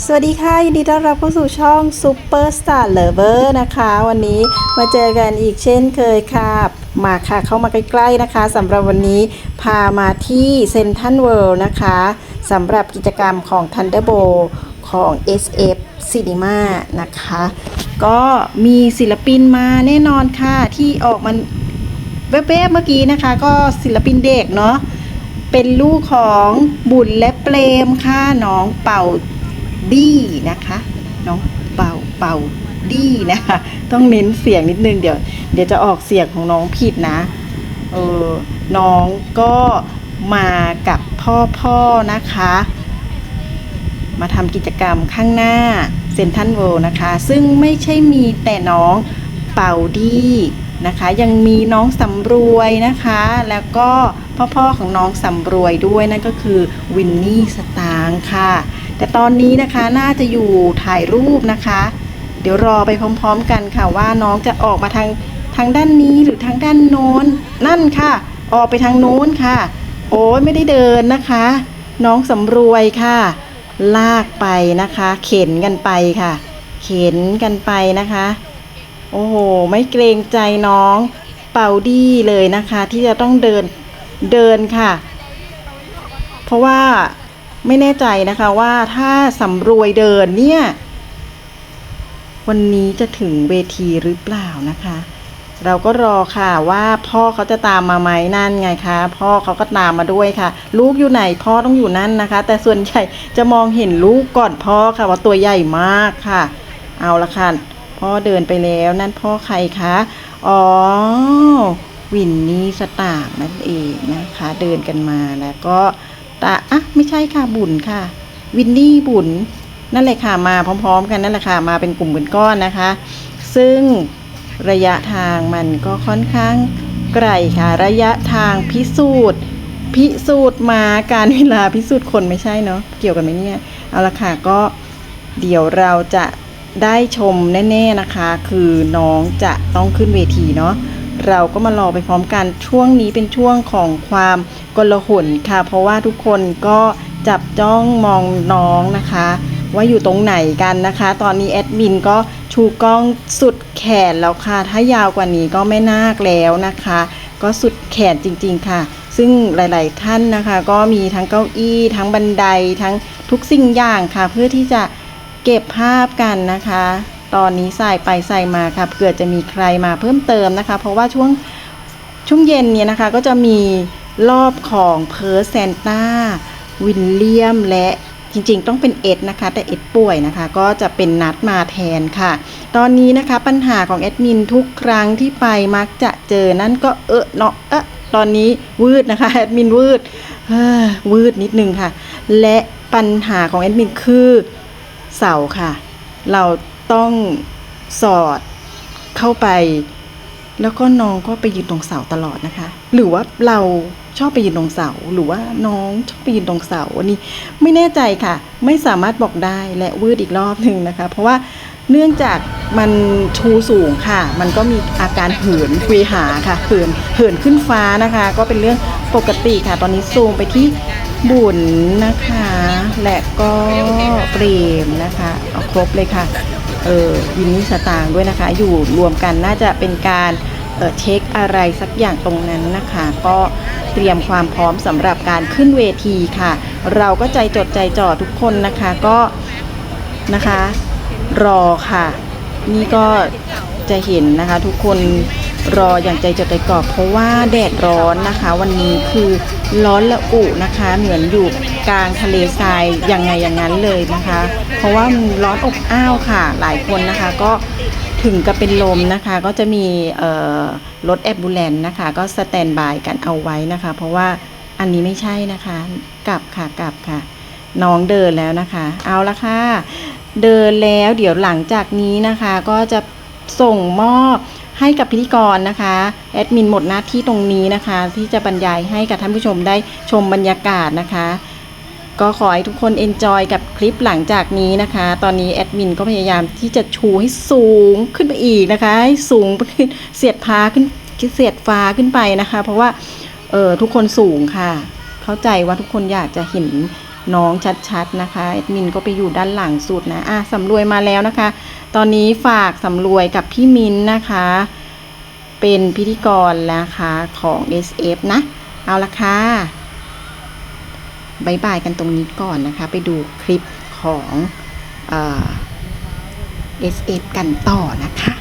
สวัสดีค่ะยินดีต้อนรับเข้าสู่ช่อง Super Star Lover นะคะ วันนี้มาเจอกันอีกเช่นเคยค่ะมาค่ะเข้ามาใกล้ๆนะคะสำหรับวันนี้พามาที่เซนทันเวิลด์นะคะสำหรับกิจกรรมของ Thunderbolt ของ SF Cinema นะคะ ก็มีศิลปินมาแน่นอนค่ะ ที่ออกมาแวบๆเมื่อกี้นะคะ ก็ศิลปินเด็กเนาะเป็นลูกของบุญและเปรมค่ะน้องเป่า ดี้นะคะน้องเป่าเป่าดี้นะคะ ต้องเน้นเสียงนิดนึงเดี๋ยว เดี๋ยวจะออกเสียงของน้องผิดนะเออน้องก็มากับพ่อพ่อนะคะ มาทำกิจกรรมข้างหน้าเซนทันเวิลด์นะคะ ซึ่งไม่ใช่มีแต่น้องเป่าดี้นะคะ ยังมีน้องสำรวยนะคะ แล้วก็พ่อๆของน้องสำรวยด้วยนั่นก็คือวินนี่สตางค์ค่ะ แต่ตอนนี้นะคะน่าจะอยู่ถ่ายรูปนะคะ เดี๋ยวรอไปพร้อมๆกันค่ะว่าน้องจะออกมาทางทางด้านนี้หรือทางด้านโน้น นั่นค่ะ ออกไปทางโน้นค่ะ โอ้ยไม่ได้เดินนะคะ น้องสำรวยค่ะ ลากไปนะคะ เข็นกันไปค่ะ เข็นกันไปนะคะ โอ้โหไม่เกรงใจน้องเป่าดีเลยนะคะ ที่จะต้องเดินเดินค่ะ เพราะว่า ไม่แน่ใจนะคะว่าถ้าสำรวยเดินเนี่ย วันนี้จะถึงเวทีหรือเปล่านะคะ เราก็รอค่ะว่าพ่อเขาจะตามมาไหมนั่นไงคะพ่อเขาก็ตามมาด้วยค่ะ ลูกอยู่ไหนพ่อต้องอยู่นั่นนะคะ แต่ส่วนใหญ่จะมองเห็นลูกก่อนพ่อค่ะว่าตัวใหญ่มากค่ะ เอาละค่ะพ่อเดินไปแล้วนั่นพ่อใครคะอ๋อวินนี่สตาร์นั่นเองนะคะ เดินกันมาแล้วก็ ตาอะไม่ใช่ค่ะบุญค่ะ วินนี่บุญนั่นเลยค่ะมาพร้อม ๆ กันนั่นแหละค่ะมาเป็นกลุ่มเป็นก้อนนะคะ ซึ่งระยะทางมันก็ค่อนข้างไกลค่ะ ระยะทางพิสูจน์ พิสูจน์มาการเวลาพิสูจน์คนไม่ใช่เนาะเกี่ยวกันไหมเนี่ยเอาละค่ะก็เดี๋ยวเราจะได้ชมแน่ ๆนะคะ คือน้องจะต้องขึ้นเวทีเนาะ เราก็มารอไปพร้อมกันช่วงนี้เป็นช่วงของความกลหนค่ะ เพราะว่าทุกคนก็จับจ้องมองน้องนะคะ ว่าอยู่ตรงไหนกันนะคะ ตอนนี้แอดมินก็ชูกล้องสุดแขนแล้วค่ะ ถ้ายาวกว่านี้ก็ไม่น่ากแล้วนะคะ ก็สุดแขนจริง ๆ ค่ะ ซึ่งหลาย ๆ ท่านนะคะ ก็มีทั้งเก้าอี้ ทั้งบันไดทั้งทุกสิ่งอย่างค่ะ เพื่อที่จะเก็บภาพกันนะคะ ตอนนี้ใส่ไปใส่มาค่ะเผื่อจะมีใครมาเพิ่มเติมนะคะ เพราะว่าช่วงช่วงเย็นเนี่ยนะคะก็จะมีรอบของเพิร์ซแซนต้าวิลเลียมและจริงๆ ต้องเป็นเอ็ดนะคะ แต่เอ็ดป่วยนะคะ ก็จะเป็นนัดมาแทนค่ะ ตอนนี้นะคะปัญหาของแอดมินทุกครั้งที่ไปมักจะเจอนั่นก็เออเนาะเออตอนนี้วืดนะคะแอดมินวืดเฮ้อวืดนิดนึงค่ะ และปัญหาของแอดมินคือเสาค่ะ เรา ต้องสอดเข้าไป แล้วก็น้องก็ไปยืนตรงเสาตลอดนะคะ หรือว่าเราชอบไปยืนตรงเสาหรือว่าน้องชอบไปยืนตรงเสาอันนี้ไม่แน่ใจค่ะ ไม่สามารถบอกได้และวืดอีกรอบหนึ่งนะคะ เพราะว่าเนื่องจากมันชูสูงค่ะ มันก็มีอาการเหินเวหาค่ะเหินเหินขึ้นฟ้านะคะ ก็เป็นเรื่องปกติค่ะ ตอนนี้ซูมไปที่บุญนะคะ และก็เปรมนะคะ เอาครบเลยค่ะ เออวินนี่สตางค์ด้วยนะคะ อยู่รวมกันน่าจะเป็นการเออเช็คอะไรสักอย่างตรงนั้นนะคะ ก็เตรียมความพร้อมสำหรับการขึ้นเวทีค่ะ เราก็ใจจดใจจ่อทุกคนนะคะก็นะคะ รอค่ะ นี่ก็จะเห็นนะคะทุกคน รออย่างใจจดใจจ่อเพราะว่าแดดร้อนนะคะ วันนี้คือร้อนละอุนะคะ เหมือนอยู่กลางทะเลทรายยังไงอย่างนั้นเลยนะคะ เพราะว่ามันร้อนอบอ้าวค่ะ หลายคนนะคะก็ถึงกับเป็นลมนะคะ ก็จะมีรถแอมบูเลนนะคะ ก็สแตนบายกันเอาไว้นะคะ เพราะว่าอันนี้ไม่ใช่นะคะ กลับค่ะกลับค่ะ น้องเดินแล้วนะคะ เอาละค่ะ เดินแล้วเดี๋ยวหลังจากนี้นะคะ ก็จะส่งมอบ ให้กับพิธีกรนะคะแอดมินหมดหน้าที่ตรงนี้นะคะ ที่จะบรรยายให้กับท่านผู้ชมได้ชมบรรยากาศนะคะ ก็ขอให้ทุกคนเอนจอยกับคลิปหลังจากนี้นะคะ ตอนนี้แอดมินก็พยายามที่จะชูให้สูงขึ้นไปอีกนะคะให้สูงขึ้นเสียดฟ้าขึ้นเสียดฟ้าขึ้นไปนะคะ เพราะว่าเออทุกคนสูงค่ะ เข้าใจว่าทุกคนอยากจะเห็น น้องชัดๆนะคะแอดมินก็ไปอยู่ด้านหลังสุดนะอะสำรวยมาแล้วนะคะ ตอนนี้ฝากสำรวยกับพี่มินนะคะ เป็นพิธีกรนะคะของ SF นะ เอาละค่ะบายบายกันตรงนี้ก่อนนะคะ ไปดูคลิปของเออ SF กันต่อนะคะ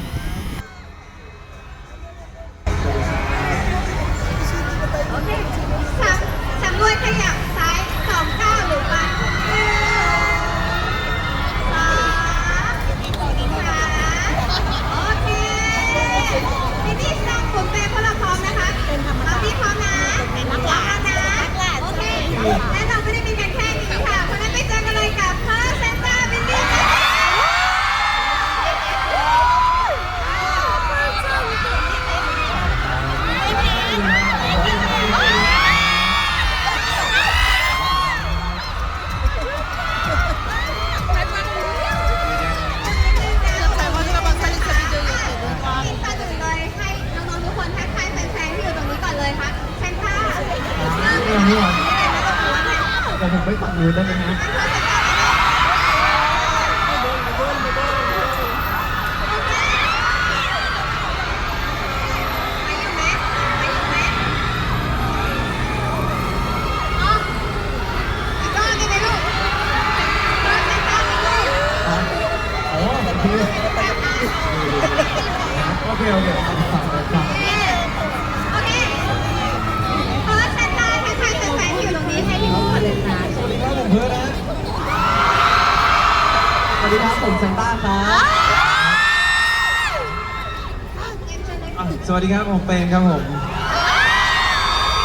ครับผมเป็นครับผม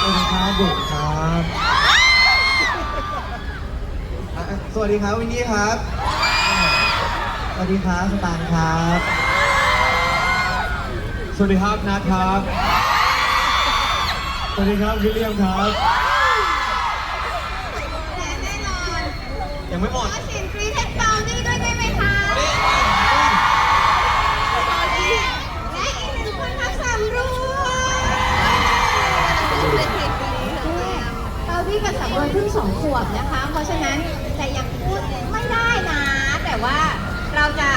สวัสดีครับบุ๋มครับอะสวัสดีครับวินนี่ครับ สวัสดีครับสตางค์ครับ สวัสดีครับนัทครับ สวัสดีครับวิลเลียมครับและแน่นอนยังไม่หมขอด วจเพิ่งสองขวบนะคะ เพราะฉะนั้นแต่ยังพูดไม่ได้นะ แต่ว่าเราจะ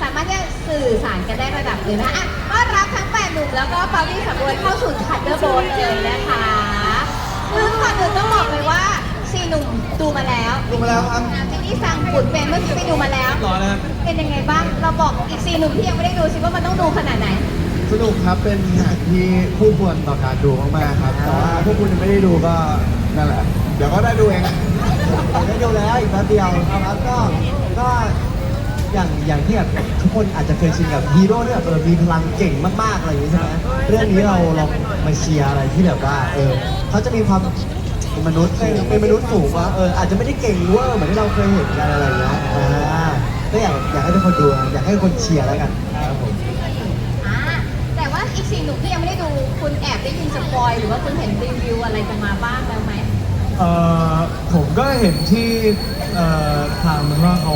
สามารถที่จะสื่อสารกันได้ระดับหนึ่งนะอะต้อนรับทั้งแปดหนุ่มแล้วก็เปาพี่สำรวจเข้าสู่ทันเดอร์โบลเลยนะคะซึ่งก่อนอื่นต้องบอกเลยว่าสี่หนุ่มดูมาแล้วดูมาแล้วครับอะทีนี้สั่งขุนเป็นเมื่อกี้ไปดูมาแล้วร้อยนะครับเป็นยังไงบ้าง เราบอกอีกสี่หนุ่มที่ยังไม่ได้ดูสิว่ามันต้องดูขนาดไหนสนุกครับเป็นหนังที่คู่ควรต่อการดูมากๆครับ แต่ว่าพวกคุณยังไม่ได้ดูก็ นั่นแหละ เดี๋ยวก็ได้ดูเองได้ดูแล้วอีกแป๊บเดียวครับก็ก็อย่างอย่างที่แบบทุกคนอาจจะเคยชินกับฮีโร่ที่แบบเออมีพลังเก่งมากๆอะไรอย่างนี้ใช่ไหมเรื่องนี้เราเรามาเชียร์อะไรที่แบบว่าเออเขาจะมีความเป็นมนุษย์เป็นเป็นมนุษย์สูงว่าเอออาจจะไม่ได้เก่งเวอร์เหมือนที่เราเคยเห็นกันอะไรอย่างเงี้ยอ่าก็อยากอยากให้ทุกคนดูอยากให้คนเชียร์แล้วกันครับผม อีกสี่หนุ่มที่ยังไม่ได้ดูคุณแอบได้ยินสปอยหรือว่าคุณเห็นรีวิวอะไรกันมาบ้างแล้วไหมเอ่อผมก็เห็นที่เอ่อทางมันว่าเขา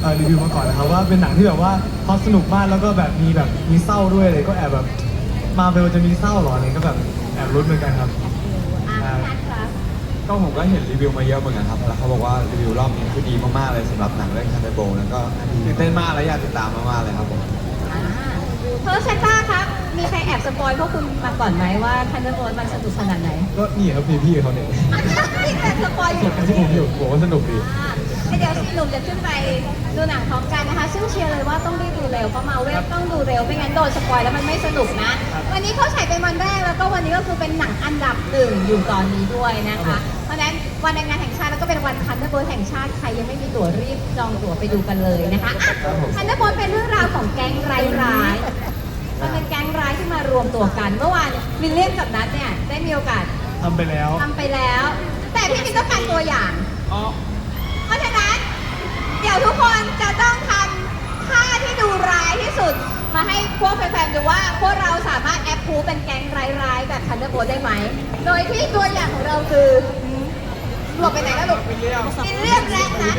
เอ่อรีวิวมาก่อนนะครับว่าเป็นหนังที่แบบว่าเขาสนุกมากแล้วก็แบบมีแบบมีเศร้าด้วยเลยก็แอบแบบมาเบลจะมีเศร้าเหรอเนี่ยก็แบบแอบรุ้นเหมือนกันครับ อ่าพี่นัทครับก็ผมก็เห็นรีวิวมาเยอะเหมือนกันครับแล้วเขาบอกว่ารีวิวรอบนี้คือดีมากๆเลยสำหรับหนังเรื่องคันเดอร์โบแล้วก็ตื่นเต้นมากและอยากติดตามมากๆเลยครับผมอ่า เพอร์เซนต้าครับ มีใครแอบสปอยพวกคุณมาก่อนไหมว่าทันเดอร์โบลมันสนุกขนาดไหนก็นี่ครับพี่พี่เขาเนี่ยที่แต่สปอยอยู่ที่ผมอยู่ผมว่าสนุกดี อ่าเดี๋ยวสี่หนุ่มจะขึ้นไปดูหนังพร้อมกันนะคะ ซึ่งเชียร์เลยว่าต้องรีบดูเร็วเพราะมาเวลต้องดูเร็วไม่งั้นโดนสปอยแล้วมันไม่สนุกนะ วันนี้เขาฉายเป็นวันแรกแล้วก็วันนี้ก็คือเป็นหนังอันดับหนึ่งอยู่ตอนนี้ด้วยนะคะ เพราะฉะนั้นวันแรงงานแห่งชาติแล้วก็เป็นวันคันเดอร์โบลแห่งชาติใครยังไม่มีตั๋วรีบจองตั๋วไปดูกันเลยนะคะคันเดอร์โบลเป็นเรื่องราวของแก๊งร้ายร้ายๆ มันเป็นแก๊งร้ายที่มารวมตัวกัน เมื่อวานวิลเลียมกับนัทเนี่ยได้มีโอกาสทำไปแล้ว ทำไปแล้ว แต่พี่มินต้องการตัวอย่าง อ๋อ เพราะฉะนั้น เดี๋ยวทุกคนจะต้องทำท่าที่ดูร้ายที่สุด มาให้พวกแฟนๆดูว่าพวกเราสามารถแอปพูเป็นแก๊งร้ายๆแบบคันเดอร์โบได้ไหม โดยที่ตัวอย่างของเราคือหลบไปไหนแล้วลูกวิลเลียมวิลเลียมและนะ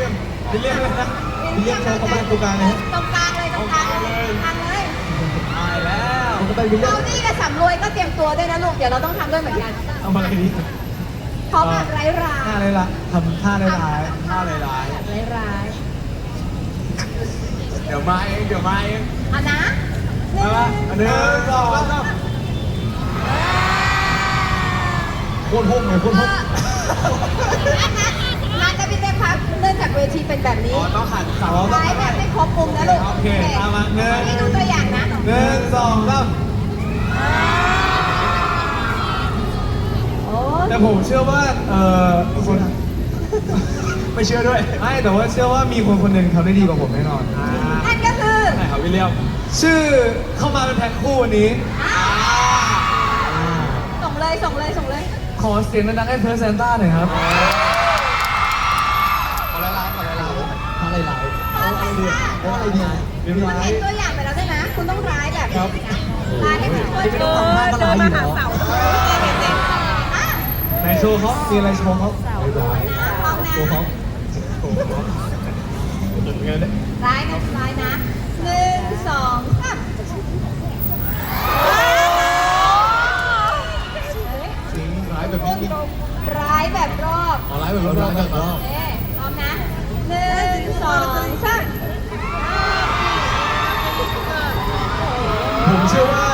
วิลเลียมเลยนะวิลเลียมใช้คำว่าตรงกลางนะฮะตรงกลางเลยตรงกลางเลยตรงกลางเลยตายแล้ว มันก็เป็นวิลเลียเรามนี่กับสำรวยก็เตรียมตัวด้วยนะลูก เดี๋ยวเราต้องทำด้วยเหมือนกันเอามาอะไรดีพร้อมแบบร้ายร้าท่ายอะไรล่ะทำท่าอะไรร้ายท่าอะไรร้ายแบบร้ายร้ายเดี๋ยวมาเองเดี๋ยวมาเองเอานะหนึ่เอาละงอันหนึ่งสองสามโคตรพุ่งเลยโคตรพุ่งงานจะพี่เต้ครับ เนื่องจากเวทีเป็นแบบนี้อ๋อต้องหันเสาร้ายแบบไม่ครบมุมนะลูกโอเคเอามาหนึ่ง นี่ดูตัวอย่างนะหนึ่งสองสามโอ้แต่ผมเชื่อว่าเออคนไม่เชื่อด้วยไม่แต่ว่าเชื่อว่ามีคนคนหนึ่งทำได้ดีกว่าผมแน่นอน นั่นก็คือ ไหนครับวิลเลียมชื่อเข้ามาเป็นแพ็คคู่วันนี้ ส่งเลยส่งเลยส่งเลย ขอเสียงดังๆให้เพิร์ซเซนต้าหน่อยครับ ข พร้อมไหมคะโอ้อะไรเนี่ยคุณเห็นตัวอย่างไปแล้วใช่ไหมคุณต้องร้ายแบบนี้นะร้ายให้มันช่วยเดินเดินมาหาเสาไหนโชว์เขามีอะไรโชว์เขาร้อมนะโชว์เขาร้ายนะร้ายนะหนึ่งสองสามร้ายแบบร้ายแบบรอบอ๋อร้ายแบบร้ายแบบรอบเอ๊ะพร้อมนะหนึ่งสองสาม ผมเชื่อว่า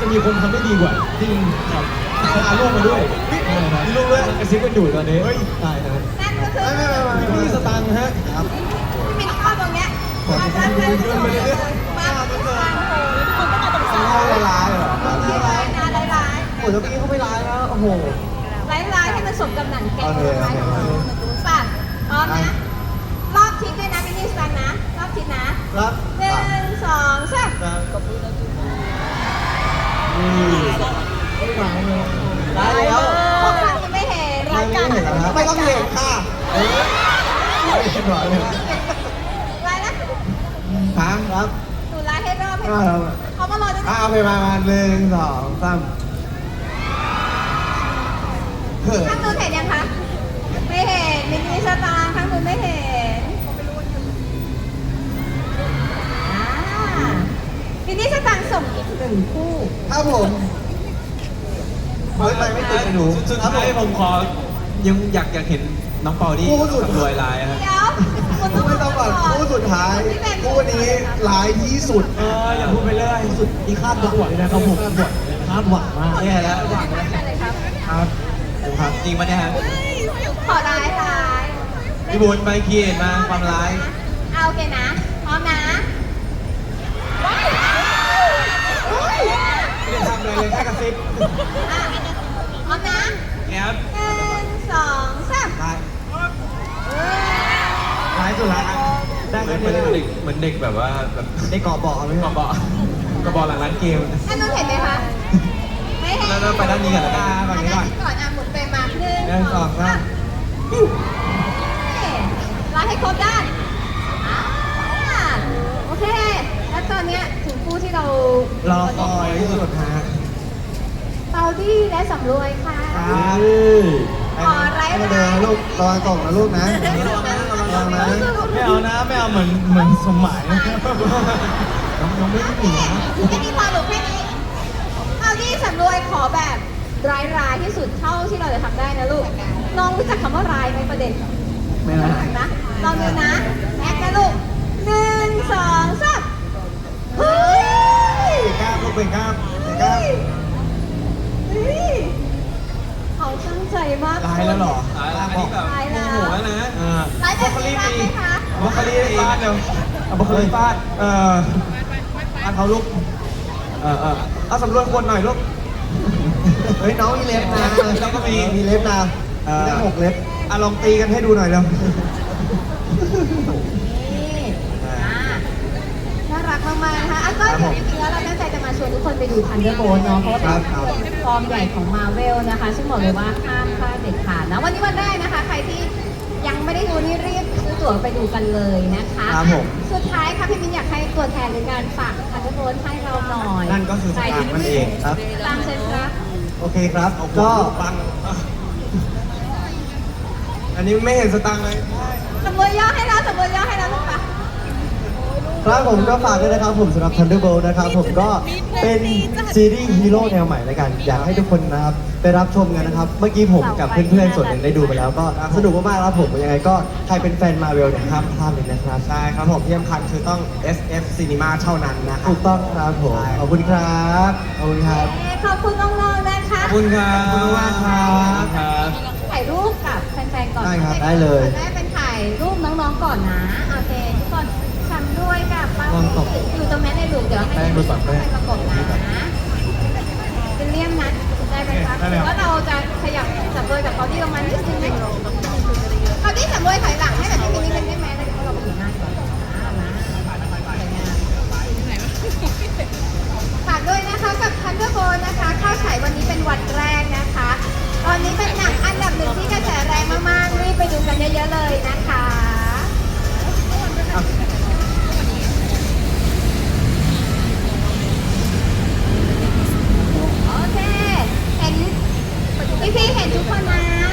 จะมีคนทำได้ดีกว่าจริงครับเอาลูกมาด้วยมีลูกด้วยกระซิบกันอยู่ตอนนี้เฮ้ยตายเลยนั่นก็คือไม่ไม่ไม่ไม่พี่สตังค์ฮะครับที่มีข้อตรงเนี้ยมาตั้งใจตรงนี้มาตั้งใจโอ้ยทุกคนก็มาตรงสองร้ายร้ายเหรอร้ายนะร้ายร้ายโอ้ยเมื่อกี้เขาไม่ร้ายนะโอ้โหร้ายร้ายให้มันสมกับหนังแกะโอเคร้ายโอเคปัดพร้อมนะรอบทิศด้วยนะพี่นิสตันนะรอบทิศนะครับหนึ่งสองสามร้ายแล้วพรายังไม่เห็นรายการไม่เห็นแล้วครับไม่ต้องเห็นค่ะไม่เห็นหรอเลยร้ายนะครับครับหนูร้ายให้รอบให้เขามารอจะอ่าไปมามาหนึ่งสองสามเฮ้ยข้างนู้นเห็นยังคะ ไม่เห็นมินิสตางค์ข้างนู้นไม่เห็นอ่า มินิสตางค์ส่งอีกหนึ่งคู่ครับผมเฮ้ยไปไม่ติดเลยหนูสุดท้ายผมขอยังอยากอยากเห็นน้องเปาดี้คู่สุดรวยลายฮะเดี๋ยวคุณต้องไม่ต้องก่อนคู่สุดท้ายคู่นี้ร้ายที่สุดเอออย่าพูดไปเรื่อยสุดที่คาดหวังเลยนะครับผมคาดหวังมากแย่แล้วหวังกันเลยครับครับครับจริงปะเนี่ยฮะขอร้ายร้ายพี่บุญไปเคียนมาความร้าย เอาโอเคนะพร้อมนะ ไม่ได้ทำอะไรเลยแค่กระซิบอะพร้อมนะเนี่ยครับหนึ่งสองสามร้ายร้ายสุดละได้เหไหมืมอนเหมือนเด็กเหมือนเด็กแบบว่าแบบได้กรอบบอกไหมกระบอกกระบอกหลังร้านเกมท่านนู้นเห็นไหมคะ ไม่เห็นแล้วเราไปด้านนี้กันแล้วกันฝั่งนี้ก่อนก่อนอะหมุนไปมาหนึ่งหนึ่งสองสามร้ายให้ครบด้านอ่าโอเค แล้วตอนเนี้ยถึงคู่ที่เรารอคอยที่สุดฮะ เปาดี้และสำรวยค่ะครับขอไร้ให้มาเดินนะลูกระวังตกนะลูกนะระวังนะไม่เอานะไม่เอาเหมือนเหมือนสมหมายน้องน้องไม่ได้หนีนะแค่นี้พอหรือแค่นี้เปาดี้สำรวยขอแบบร้ายๆที่สุดเท่าที่เราจะทำได้นะลูก น้องรู้จักคำว่าร้ายไหมประเด็นไม่นะนะลองดูนะแอคนะลูกหนึ่งสองสามเฮ้ย เป็นกล้ามลูกเป็นกล้ามเป็นกล้าม เฮ้ยเขาตั้งใจมากร้ายแล้วเหรออ่าอันนี้แบบโอ้โหแล้วนะอ่าร้ายแบบนี้รักไหมคะบล็อกโคลี่ฟาดเร็วเอาบล็อกโคลี่ฟาดเอออันเขาลูกเออเออเอาสำรวจคนหน่อยลูก เฮ้ยน้องมีเล็บนะเราก็มีมีเล็บนะเออมีตั้งหกเล็บ อะลองตีกันให้ดูหน่อยเร็วนี่อ่า น่ารักมากๆนะคะอะก็เดี๋ยวจริงๆแล้วเราตั้งใจจะมาชวนทุกคนไปดูทันเดอร์โบเนาะเพราะว่าเป็นฟอร์มใหญ่ของมาเวลนะคะ ซึ่งบอกเลยว่าห้ามพลาดเด็ดขาดนะวันนี้วันแรกนะคะ ใครที่ยังไม่ได้ดูนี่รีบซื้อตั๋วไปดูกันเลยนะคะครับผม สุดท้ายค่ะพี่มินอยากให้ตัวแทนในการฝากทันเดอร์โบให้เราหน่อยนั่นก็คือสตางค์นั่นเองครับ ตามเชิญครับ โอเคครับ ก็ปัง อันนี้ไม่เห็นสตังค์เลย สมมติย่อให้เราสมมติย่อให้เราลูกปะ ครับผมก็ฝากด้วยนะครับผมสำหรับ Thunderbolt นะครับผมก็เป็นซีรีส์ฮีโร่แนวใหม่แล้วกัน อยากให้ทุกคนนะครับไปรับชมกันนะครับ เมื่อกี้ผมกับเพื่อนๆส่วนหนึ่งได้ดูไปแล้วก็สนุกมากๆครับผมยังไงก็ใครเป็นแฟนมาเวลเนี่ยห้ามพลาดเลยนะครับใช่ครับผมที่สำคัญคือต้อง SF Cinema เท่านั้นนะครับถูกต้องครับผมขอบคุณครับขอบคุณครับขอบคุณน้องๆนะคะขอบคุณครับขอบคุณมากครับครับถ่ายรูปกับแฟนๆก่อนได้ครับได้เลยคนแรกเป็นถ่ายรูปน้องๆก่อนนะโอเคทุกคนทำด้ วยกับป้าลองตบอยู่ตรงนั้นในหลุมเดี๋ยวให้แป้งดูก่อนแป้งประกบนะเป็นเลี่ยมนะได้ไหมคะได้เลยครับว่าเราจะขยับสำรวยกับเขาที่ลงมานิดนึงไหมเขาที่สำรวยถอยหลังให้แบบที่มินิเป็นได้ไหมแล้วเดี๋ยวเราไปอยู่หน้าก่อนอ่ามาฝากด้วยนะคะกับทันเดอร์โบนะคะ เข้าฉายวันนี้เป็นวันแรกนะคะ ตอนนี้เป็นหนังอันดับหนึ่งที่กระแสแรงมากๆรีบไปดูกันเยอะๆเลยนะคะ โอเค เห็น พี่พี่เห็นทุกคนนะ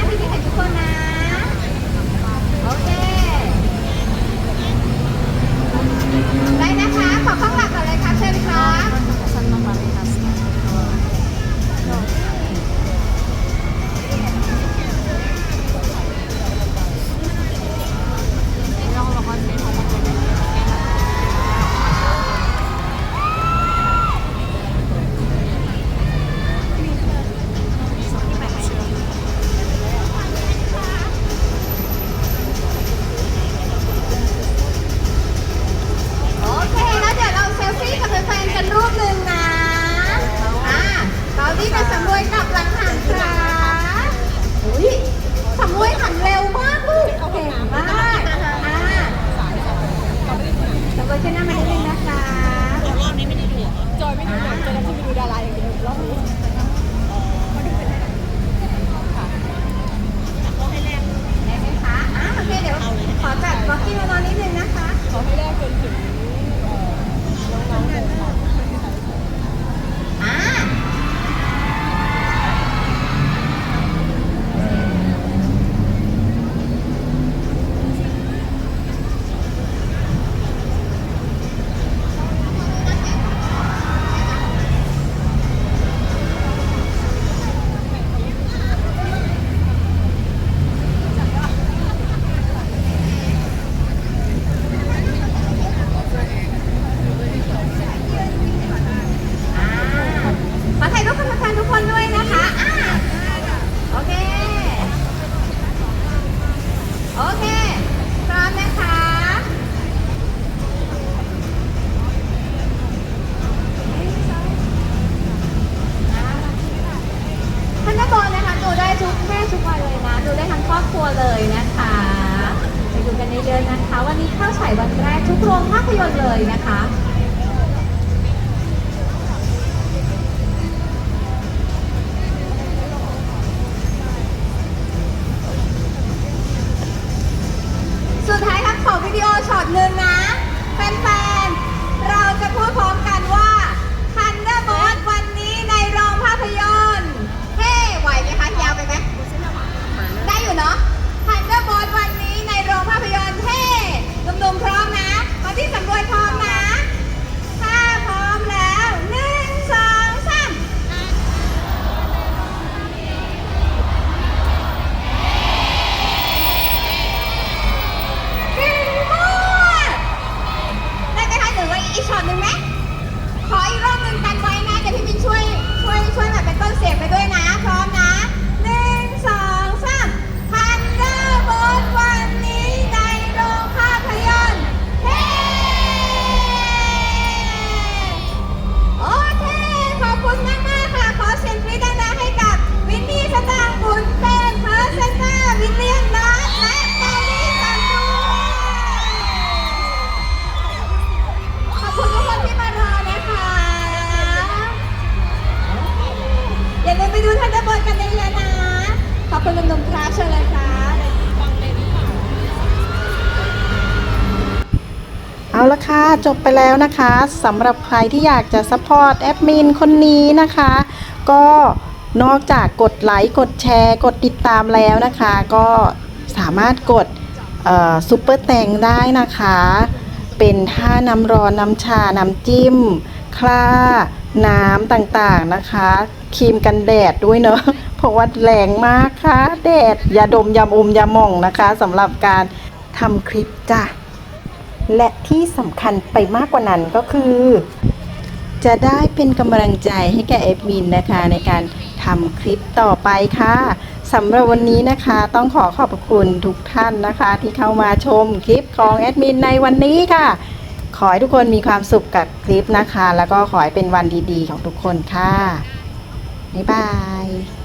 บนเดอลนะคะดูได้ทุกแม่ทุกวัยเลยนะ ดูได้ทั้งครอบครัวเลยนะคะไปดูกันเยอะๆนะคะ วันนี้เข้าฉายวันแรกทุกโรงภาพยนตร์เลยนะคะ บไปแล้วนะคะสำหรับใครที่อยากจะซัพพอร์ตแอดมินคนนี้นะคะ ก็นอกจากกดไลค์กดแชร์ กดติดตามแล้วนะคะ ก็สามารถกดซุปเปอร์แตงได้นะคะ เป็นท่าน้ำร้อนน้ำชา น้ำจิ้ม คล้า น้ำต่างๆนะคะ ครีมกันแดดด้วยเนอะเพราะว่าแรงมากค่ะ แดดยาดมยาอมยาหม่องนะคะสำหรับการทำคลิปจ้ะ และที่สำคัญไปมากกว่านั้นก็คือ จะได้เป็นกำลังใจให้แก่แอดมินนะคะ ในการทำคลิปต่อไปค่ะสำหรับวันนี้นะคะ ต้องขอขอบคุณทุกท่านนะคะ ที่เข้ามาชมคลิปของแอดมินในวันนี้ค่ะ ขอให้ทุกคนมีความสุขกับคลิปนะคะ แล้วก็ขอให้เป็นวันดีๆ ของทุกคนค่ะ บ๊ายบาย